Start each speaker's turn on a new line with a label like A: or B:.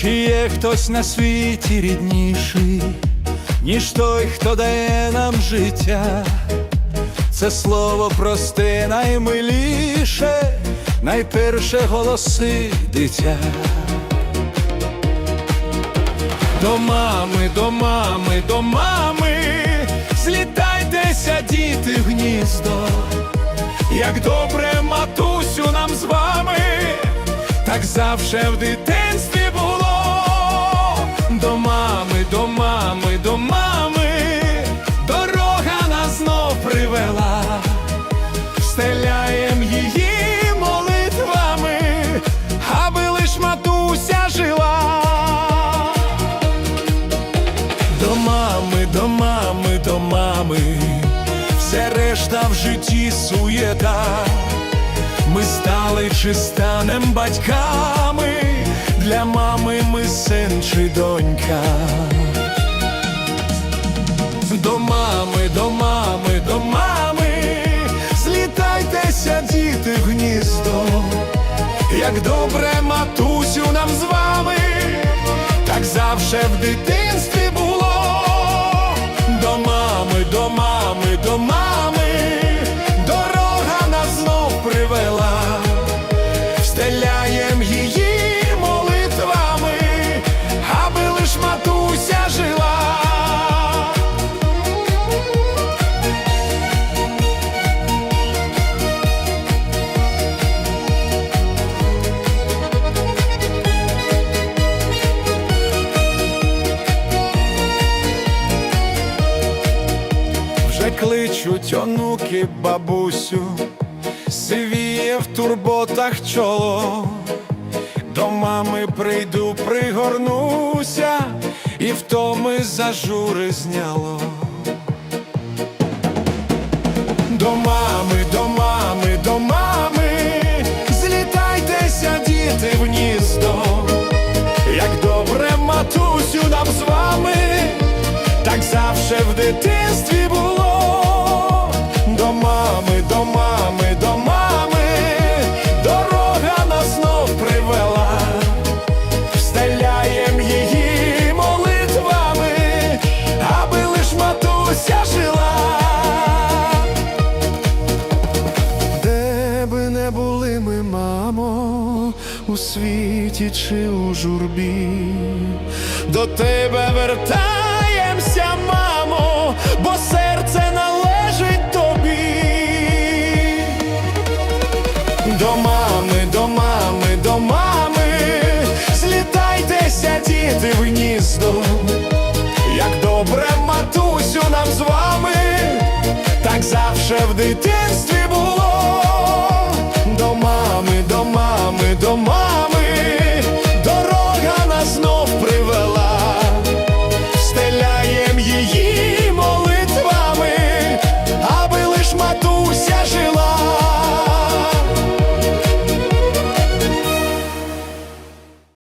A: хтось на світі рідніший, ніж той, хто дає нам життя. Це слово просте, наймиліше, найперше голоси дитя. До мами, до мами, до мами, злітайтеся, діти в гніздо, як добре матусю нам з вами, так завше в дитинстві все решта в житті суєта. Ми стали чи станем батьками, для мами ми син чи донька. До мами, до мами, до мами, злітайтеся, діти в гніздо, як добре матусю нам з вами, так завше в дитинстві Вже кличуть онуки бабусю, сивіє в турботах чоло. До мами прийду, пригорнуся, і втоми зажури зняло. До мами, до мами, до мами, злітайтеся, діти в гніздо, як добре матусю нам з вами, так завше в дитинстві у світі чи у журбі, до тебе вертаємося, мамо, бо серце належить тобі, до мами, до мами, до мами, злітайтеся, діти в гніздо, як добре матусю нам з вами, так завше в дитині.